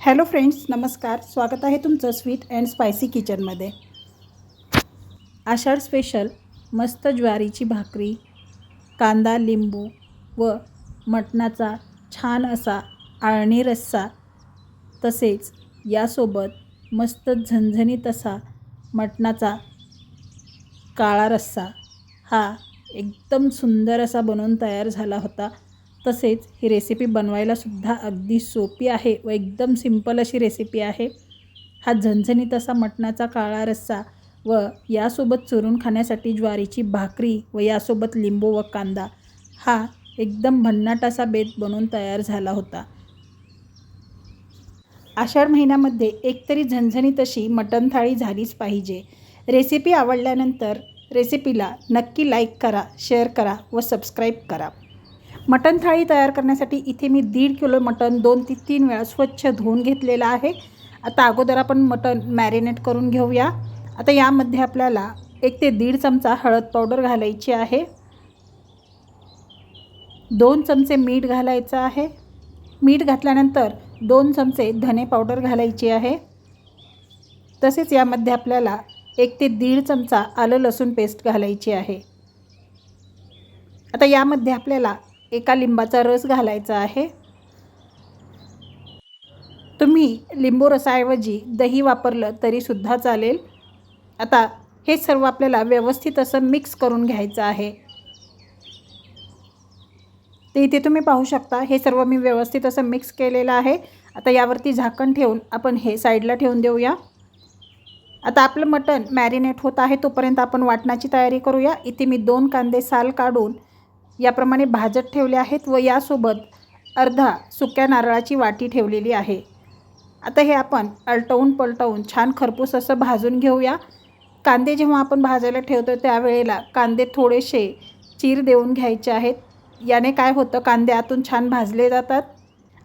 Hello friends नमस्कार. स्वागत आहे तुमचं स्वीट अँड स्पायसी किचनमध्ये. आषाढ स्पेशल मस्त ज्वारीची भाकरी कांदा लिंबू व मटणाचा छान असा आळणी रस्सा तसेच यासोबत मस्त झणझणीत असा मटणाचा काळा रस्सा. हा एकदम सुंदर असा बनवून तयार झाला होता. तसेच ही रेसिपी बनवायलासुद्धा अगदी सोपी आहे व एकदम सिंपल अशी रेसिपी आहे. हा झणझणीत असा मटणाचा काळा रस्सा व यासोबत चुरून खाण्यासाठी ज्वारीची भाकरी व यासोबत लिंबू व कांदा हा एकदम भन्नाट असा बेत बनून तयार झाला होता. आषाढ महिन्यामध्ये एकतरी झणझणीत अशी मटण थाळी झालीच पाहिजे. रेसिपी आवडल्यानंतर रेसिपीला नक्की लाईक करा शेअर करा व सबस्क्राईब करा. मटण थाळी तयार करण्यासाठी इथे मी दीड किलो मटण दोन ते तीन वेळा स्वच्छ धुवून घेतलेलं आहे. आता अगोदर आपण मटण मॅरिनेट करून घेऊया. आता यामध्ये आपल्याला एक ते दीड चमचा हळद पावडर घालायची आहे. दोन चमचे मीठ घालायचं आहे. मीठ घातल्यानंतर दोन चमचे धने पावडर घालायची आहे. तसेच यामध्ये आपल्याला एक ते दीड चमचा आलं लसूण पेस्ट घालायची आहे. आता यामध्ये आपल्याला एका लिंबाचा रस घालायचा आहे. तुम्ही लिंबू रसाऐवजी दही वापरलं तरीसुद्धा चालेल. आता हे सर्व आपल्याला व्यवस्थित असं मिक्स करून घ्यायचं आहे. ते इथे तुम्ही पाहू शकता. हे सर्व मी व्यवस्थित असं मिक्स केलेलं आहे. आता यावरती झाकण ठेवून आपण हे साईडला ठेवून देऊया. आता आपलं मटण मॅरिनेट होत आहे तोपर्यंत आपण वाटणाची तयारी करूया. इथे मी दोन कांदे साल काढून याप्रमाणे भाजत ठेवले आहेत व यासोबत अर्धा सुक्या नारळाची वाटी ठेवलेली आहे. आता हे आपण अलटवून पलटवून छान खरपूस असं भाजून घेऊया. कांदे जेव्हा आपण भाजायला ठेवतो त्यावेळेला कांदे थोडेसे चीर देऊन घ्यायचे आहेत. याने काय होतं कांदे आतून छान भाजले जातात.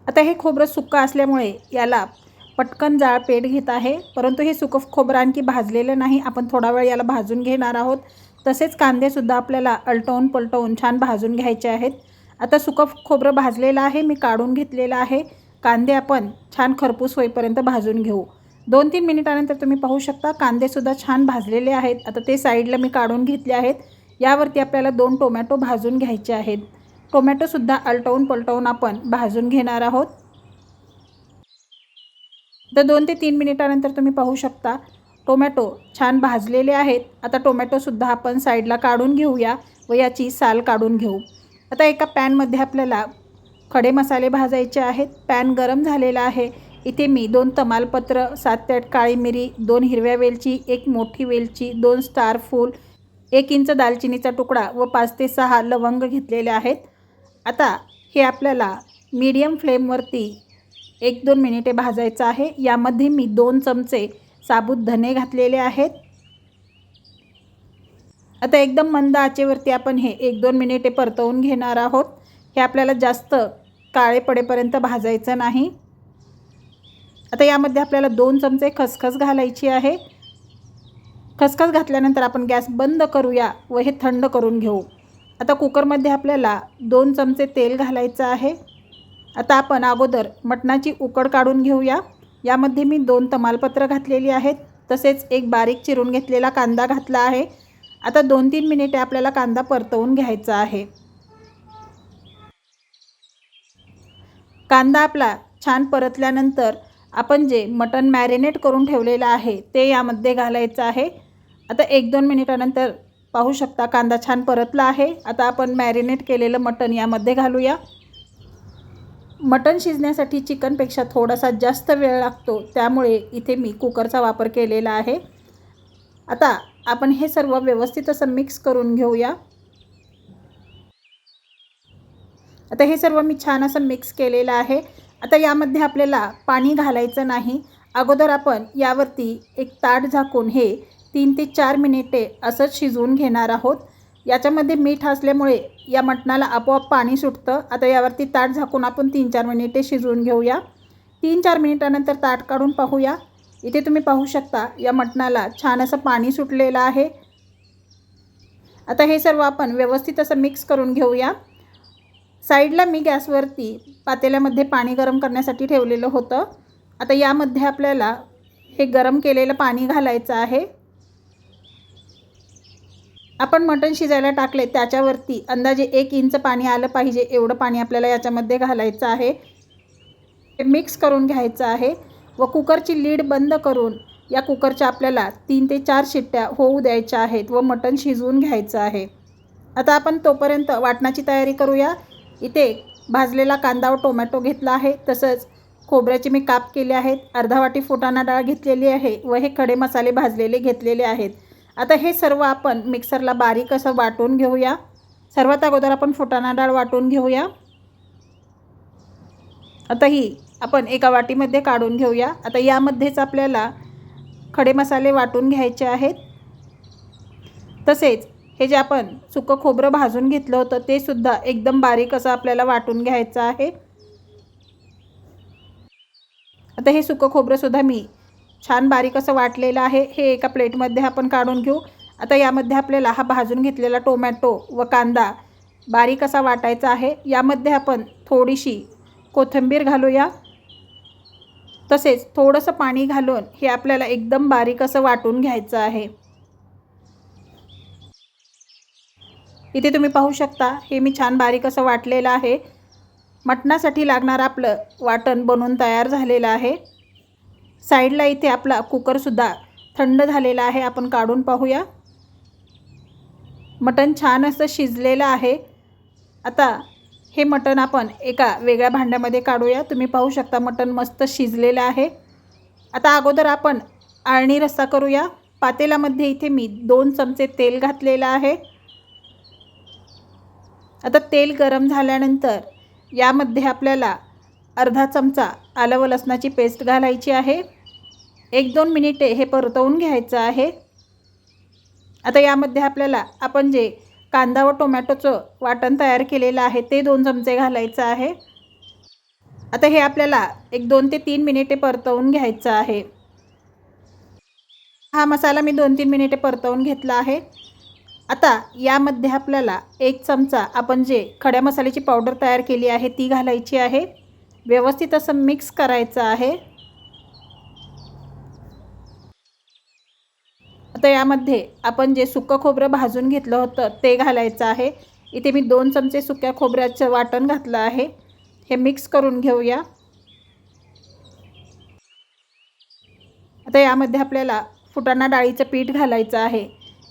आता हे खोबरं सुकं असल्यामुळे याला पटकन जाळ पेट घेत आहे. परंतु हे सुकं खोबरं आणखी भाजलेलं नाही. आपण थोडा वेळ याला भाजून घेणार आहोत. तसेच कांदेसुद्धा आपल्याला अलटवून पलटवून छान भाजून घ्यायचे आहेत. आता सुकं खोबरं भाजलेलं आहे मी काढून घेतलेलं आहे. कांदे आपण छान खरपूस होईपर्यंत भाजून घेऊ. दोन तीन मिनिटानंतर तुम्ही पाहू शकता कांदेसुद्धा छान भाजलेले आहेत. आता ते साईडला मी काढून घेतले आहेत. यावरती आपल्याला दोन टोमॅटो भाजून घ्यायचे आहेत. टोमॅटोसुद्धा अलटवून पलटवून आपण भाजून घेणार आहोत. तर दोन ते तीन मिनिटानंतर तुम्ही पाहू शकता टोमॅटो छान भाजलेले आहेत. आता टोमॅटोसुद्धा आपण साईडला काढून घेऊया व याची साल काढून घेऊ. आता एका पॅनमध्ये आपल्याला खडे मसाले भाजायचे आहेत. पॅन गरम झालेला आहे. इथे मी दोन तमालपत्र सात ते आठ काळी मिरी दोन हिरव्या वेलची एक मोठी वेलची दोन स्टार फूल एक इंच दालचिनीचा तुकडा व पाच ते सहा लवंग घेतलेले आहेत. आता हे आपल्याला मीडियम फ्लेमवरती एक दोन मिनिटे भाजायचं आहे. यामध्ये मी दोन चमचे साबूत धने घातलेले आहेत. आता एकदम मंद आचेवरती आपण हे एक दोन मिनिटे परतवून घेणार आहोत. हे आपल्याला जास्त काळे पडेपर्यंत भाजायचं नाही. आता यामध्ये आपल्याला दोन चमचे खसखस घालायची आहे. खसखस घातल्यानंतर आपण गॅस बंद करूया व हे थंड करून घेऊ. आता कुकरमध्ये आपल्याला दोन चमचे तेल घालायचं आहे. आता आपण अगोदर मटणाची उकड काढून घेऊया. यामध्ये मी दोन तमालपत्र घातलेली आहेत. तसेच एक बारीक चिरून घेतलेला कांदा घातला आहे. आता दोन तीन मिनिटे आपल्याला कांदा परतवून घ्यायचा आहे. कांदा आपला छान परतल्यानंतर आपण जे मटण मॅरिनेट करून ठेवलेलं आहे ते यामध्ये घालायचं आहे. आता एक दोन मिनिटानंतर पाहू शकता कांदा छान परतला आहे. आता आपण मॅरिनेट केलेलं मटण यामध्ये घालूया. मटण शिजण्यासाठी चिकनपेक्षा थोडासा जास्त वेळ लागतो त्यामुळे इथे मी कुकरचा वापर केलेला आहे. आता आपण हे सर्व व्यवस्थित असं मिक्स करून घेऊया. आता हे सर्व मी छान असं मिक्स केलेलं आहे. आता यामध्ये आपल्याला पाणी घालायचं नाही. अगोदर आपण यावरती एक ताट झाकून हे तीन ते चार मिनिटे असंच शिजवून घेणार आहोत. याच्यामध्ये मीठ असल्यामुळे या मटणाला आपोआप पाणी सुटतं. आता यावरती ताट झाकून आपण तीन चार मिनिटे शिजवून घेऊया. तीन चार मिनिटानंतर ताट काढून पाहूया. इथे तुम्ही पाहू शकता या मटणाला छान असं पाणी सुटलेलं आहे. आता हे सर्व आपण व्यवस्थित असं मिक्स करून घेऊया. साईडला मी गॅसवरती पातेल्यामध्ये पाणी गरम करण्यासाठी ठेवलेलं होतं. आता यामध्ये आपल्याला हे गरम केलेलं पाणी घालायचं आहे. आपण मटण शिजायला टाकले त्याच्यावरती अंदाजे एक इंच पाणी आलं पाहिजे एवढं पाणी आपल्याला याच्यामध्ये घालायचं आहे. ते मिक्स करून घ्यायचं आहे व कुकरची लीड बंद करून या कुकरच्या आपल्याला तीन ते चार शिट्ट्या होऊ द्यायच्या आहेत व मटण शिजवून घ्यायचं आहे. आता आपण तोपर्यंत वाटणाची तयारी करूया. इथे भाजलेला कांदा व टोमॅटो घेतला आहे तसंच खोबऱ्याचे मी काप केले आहेत अर्धा वाटी फुटाणा डाळ घेतलेली आहे व हे खडे मसाले भाजलेले घेतलेले आहेत. आता हे सर्व आपण मिक्सरला बारीक असं वाटून घेऊया. सर्वात अगोदर आपण फुटाणा डाळ वाटून घेऊया. आता ही आपण एका वाटीमध्ये काढून घेऊया. आता यामध्येच आपल्याला खडे मसाले वाटून घ्यायचे आहेत. तसेच हे जे आपण सुकं खोबरं भाजून घेतलं होतं ते सुद्धा एकदम बारीक असं आपल्याला वाटून घ्यायचं आहे. आता हे सुकं खोबरंसुद्धा मी छान बारीक असं वाटलेलं आहे. हे एका प्लेटमध्ये आपण काढून घेऊ. आता यामध्ये आपल्याला हा भाजून घेतलेला टोमॅटो व कांदा बारीक असा वाटायचा आहे. यामध्ये आपण थोडीशी कोथिंबीर घालूया. तसेच थोडंसं पाणी घालून हे आपल्याला एकदम बारीक असं वाटून घ्यायचं आहे. इथे तुम्ही पाहू शकता हे मी छान बारीक असं वाटलेलं आहे. मटणासाठी लागणारं आपलं वाटण बनवून तयार झालेलं आहे. साईडला इथे आपला कुकरसुद्धा थंड झालेला आहे. आपण काढून पाहूया. मटण छान असं शिजलेलं आहे. आता हे मटण आपण एका वेगळ्या भांड्यामध्ये काढूया. तुम्ही पाहू शकता मटण मस्त शिजलेलं आहे. आता अगोदर आपण आळणी रस्सा करूया. पातेल्यामध्ये इथे मी दोन चमचे तेल घातलेलं आहे. आता तेल गरम झाल्यानंतर यामध्ये आपल्याला अर्धा चमचा आलं व लसणाची पेस्ट घालायची आहे. एक दोन मिनिटे हे परतवून घ्यायचं आहे. आता यामध्ये आपल्याला आपण जे कांदा व टोमॅटोचं वाटण तयार केलेलं आहे ते दोन चमचे घालायचं आहे. आता हे आपल्याला एक दोन ते तीन मिनिटे परतवून घ्यायचं आहे. हा मसाला मी दोन तीन मिनिटे परतवून घेतला आहे. आता यामध्ये आपल्याला एक चमचा आपण जे खड्या मसाल्याची पावडर तयार केली आहे ती घालायची आहे. व्यवस्थित असं मिक्स करायचं आहे. आता यामध्ये आपण जे सुकं खोबरं भाजून घेतलं होतं ते घालायचं आहे. इथे मी दोन चमचे सुक्या खोबऱ्याचं वाटण घातलं आहे. हे मिक्स करून घेऊया. आता यामध्ये आपल्याला फुटाणा डाळीचं पीठ घालायचं आहे.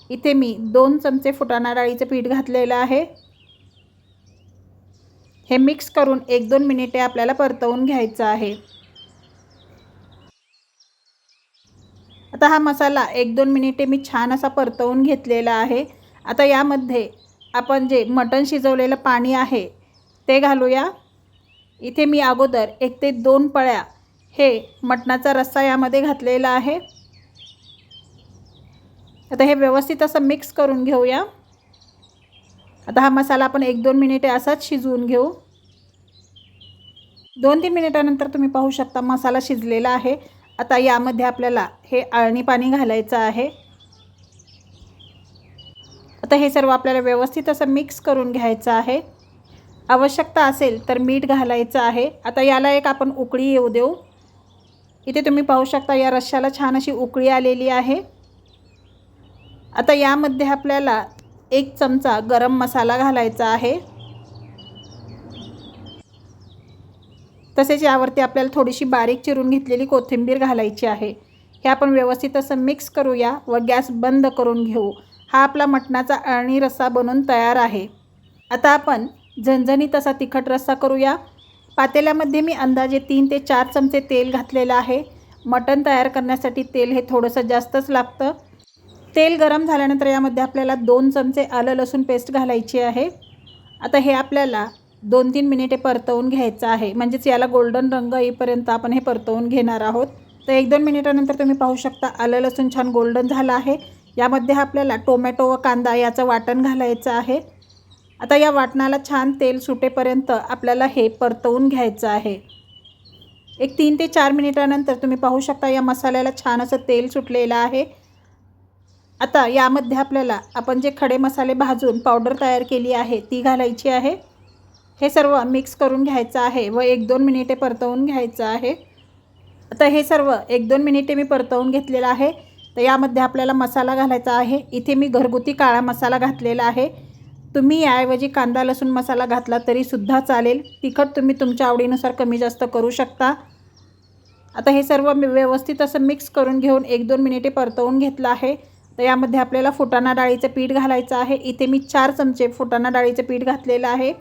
इथे मी दोन चमचे फुटाणा डाळीचं पीठ घातलेलं आहे. हे मिक्स करून एक दोन मिनिटे आपल्याला परतवून घ्यायचं आहे. आता हा मसाला एक दोन मिनिटे मी छान असा परतवून घेतलेला आहे. आता यामध्ये आपण जे मटण शिजवलेलं पाणी आहे ते घालूया. इथे मी अगोदर एक ते दोन पळ्या हे मटणाचा रस्सा यामध्ये घातलेला आहे. आता हे व्यवस्थित असं मिक्स करून घेऊया. आता हा मसाला आपण एक दोन मिनिटे असाच शिजवून घेऊ. दोन तीन मिनिटानंतर तुम्ही पाहू शकता मसाला शिजलेला आहे. आता यामध्ये आपल्याला हे आळणी पाणी घालायचं आहे. आता हे सर्व आपल्याला व्यवस्थित असं मिक्स करून घ्यायचं आहे. आवश्यकता असेल तर मीठ घालायचं आहे. आता याला एक आपण उकळी येऊ देऊ. इथे तुम्ही पाहू शकता या रश्श्याला छान अशी उकळी आलेली आहे. आता यामध्ये आपल्याला एक चमचा गरम मसाला घालायचा आहे. तसेच यावरती आपल्याला थोडीशी बारीक चिरून घेतलेली कोथिंबीर घालायची आहे. हे आपण व्यवस्थित असं मिक्स करूया व गॅस बंद करून घेऊ. हा आपला मटणाचा अळणी रस्सा बनून तयार आहे. आता आपण झणझणीत असा तिखट रस्सा करूया. पातेल्यामध्ये मी अंदाजे तीन ते चार चमचे तेल घातलेलं आहे. मटण तयार करण्यासाठी तेल हे थोडंसं जास्तच लागतं. तेल गरम झाल्यानंतर यामध्ये आपल्याला दोन चमचे आलं लसूण पेस्ट घालायची आहे. आता हे आपल्याला दोन तीन मिनिटे परतवून घ्यायचं आहे. म्हणजेच याला गोल्डन रंग येईपर्यंत आपण हे परतवून घेणार आहोत. तर एक दोन मिनिटानंतर तुम्ही पाहू शकता आलं लसूण छान गोल्डन झालं आहे. यामध्ये आपल्याला टोमॅटो व कांदा याचं वाटण घालायचं आहे. आता या वाटणाला छान तेल सुटेपर्यंत आपल्याला हे परतवून घ्यायचं आहे. एक तीन ते चार मिनिटानंतर तुम्ही पाहू शकता या मसाल्याला छान असं तेल सुटलेलं आहे. आता यामध्ये आपल्याला आपण जे खडे मसाले भाजून पावडर तयार केली आहे ती घालायची आहे. हे सर्व मिक्स करून घ्यायचं आहे व एक दोन मिनिटे परतवून घ्यायचं आहे. आता हे सर्व एक दोन मिनिटे मी परतवून घेतलेलं आहे. तर यामध्ये आपल्याला मसाला घालायचा आहे. इथे मी घरगुती काळा मसाला घातलेला आहे. तुम्ही याऐवजी कांदा लसूण मसाला घातला तरीसुद्धा चालेल. तिखट तुम्ही तुमच्या आवडीनुसार कमी जास्त करू शकता. आता हे सर्व मी व्यवस्थित असं मिक्स करून घेऊन एक दोन मिनिटे परतवून घेतलं आहे. तर यामध्ये आपल्याला फुटाणा डाळीचं पीठ घालायचं आहे. इथे मी चार चमचे फुटाणा डाळीचं पीठ घातलेलं आहे.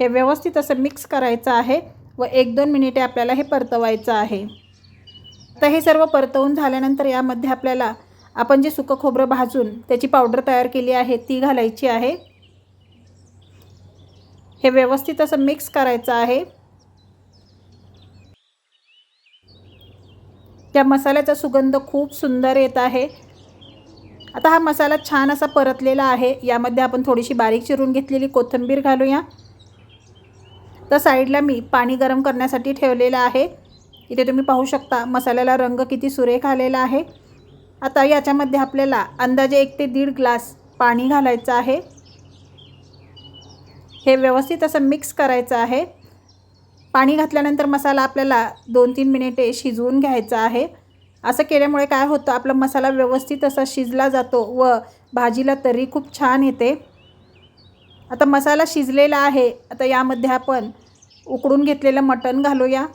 हे व्यवस्थित असं मिक्स करायचं आहे व एक दोन मिनिटे आपल्याला हे परतवायचं आहे. तर हे सर्व परतवून झाल्यानंतर यामध्ये आपल्याला आपण जे सुकं खोबरं भाजून त्याची पावडर तयार केली आहे ती घालायची आहे. हे व्यवस्थित असं मिक्स करायचं आहे. त्या मसाल्याचा सुगंध खूप सुंदर येत आहे. आता हा मसाला छान असा परतलेला आहे. यामध्ये आपण थोडीशी बारीक चिरून घेतलेली कोथिंबीर घालूया. तर साईडला मी पाणी गरम करण्यासाठी ठेवलेलं आहे. इथे तुम्ही पाहू शकता मसाल्याला रंग किती सुरेख आलेला आहे. आता याच्यामध्ये आपल्याला अंदाजे एक ते दीड ग्लास पाणी घालायचं आहे. हे व्यवस्थित असं मिक्स करायचं आहे. पाणी घातल्यानंतर मसाला आपल्याला दोन तीन मिनिटे शिजवून घ्यायचा आहे. असं केल्यामुळे काय होतं आपला मसाला व्यवस्थित असा शिजला जातो व भाजीला तरी खूप छान येते. आता मसाला शिजलेला आहे आता यामध्ये आपण उकडून घेतलेलं मटण घालूया.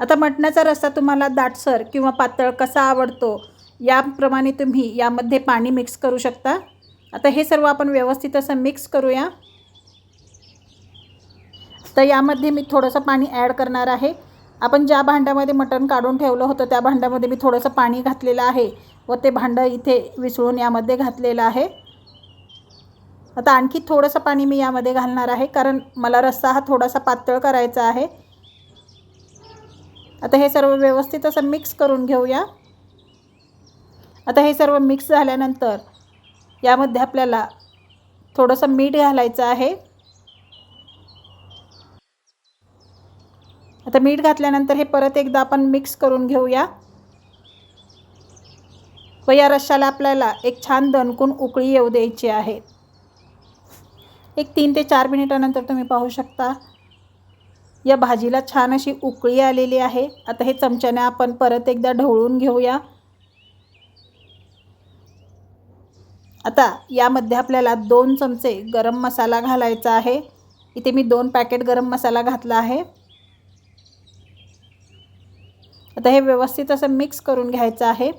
आता मटणाचा रस्सा तुम्हाला दाटसर किंवा पातळ कसा आवडतो याप्रमाणे तुम्ही यामध्ये पाणी मिक्स करू शकता. आता हे सर्व आपण व्यवस्थित असं मिक्स करूया. तर यामध्ये मी थोडंसं पाणी ॲड करणार आहे. आपण ज्या भांड्यामध्ये मटण काढून ठेवलं होतं त्या भांड्यामध्ये मी थोडंसं पाणी घातलेलं आहे व ते भांडं इथे विसळून यामध्ये घातलेलं आहे. आता आणखी थोडंसं पाणी मी यामध्ये घालणार आहे कारण मला रस्सा हा थोडासा पातळ करायचा आहे. आता हे सर्व व्यवस्थित असं मिक्स करून घेऊया. आता हे सर्व मिक्स झाल्यानंतर यामध्ये आपल्याला थोडंसं मीठ घालायचं आहे. आता मीठ घातल्यानंतर हे परत एकदा आपण मिक्स करून घेऊया. व या रश्शाला आपल्याला एक छान दणकून उकळी येऊ द्यायची आहे. एक तीन ते चार मिनिटानंतर तुम्ही पाहू शकता. या भाजीला छान अशी उकळी आलेली आहे. आता हे चमच्याने आपण परत एकदा ढवळून घेऊया. आता यामध्ये आपल्याला दोन चमचे गरम मसाला घालायचा आहे. इथे मी दोन पॅकेट गरम मसाला घातला आहे. आता हे व्यवस्थित असं मिक्स करून घ्यायचं आहे.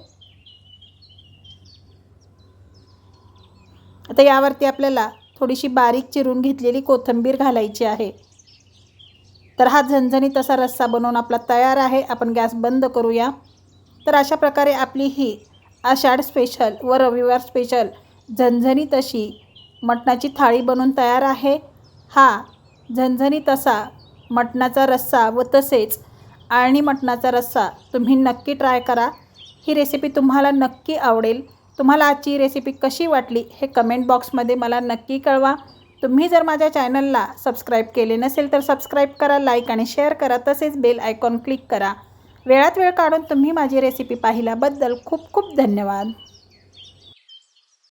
आता यावरती आपल्याला थोडीशी बारीक चिरून घेतलेली कोथिंबीर घालायची आहे. तर हा झणझणीत असा रस्सा बनवून आपला तयार आहे. आपण गॅस बंद करूया. तर अशा प्रकारे आपली ही आषाढ स्पेशल व रविवार स्पेशल झणझणीत अशी मटणाची थाळी बनवून तयार आहे. हा झणझणीत असा मटणाचा रस्सा व तसेच आणि मटणाचा रस्सा तुम्ही नक्की ट्राय करा. ही रेसिपी तुम्हाला नक्की आवडेल. तुम्हाला आजची रेसिपी कशी वाटली हे कमेंट बॉक्समध्ये मला नक्की कळवा. तुम्ही जर माझ्या चॅनलला सबस्क्राईब केले नसेल तर सबस्क्राईब करा लाईक आणि शेअर करा. तसेच बेल आयकॉन क्लिक करा. वेळात वेळ काढून तुम्ही माझी रेसिपी पाहिल्याबद्दल खूप खूप धन्यवाद.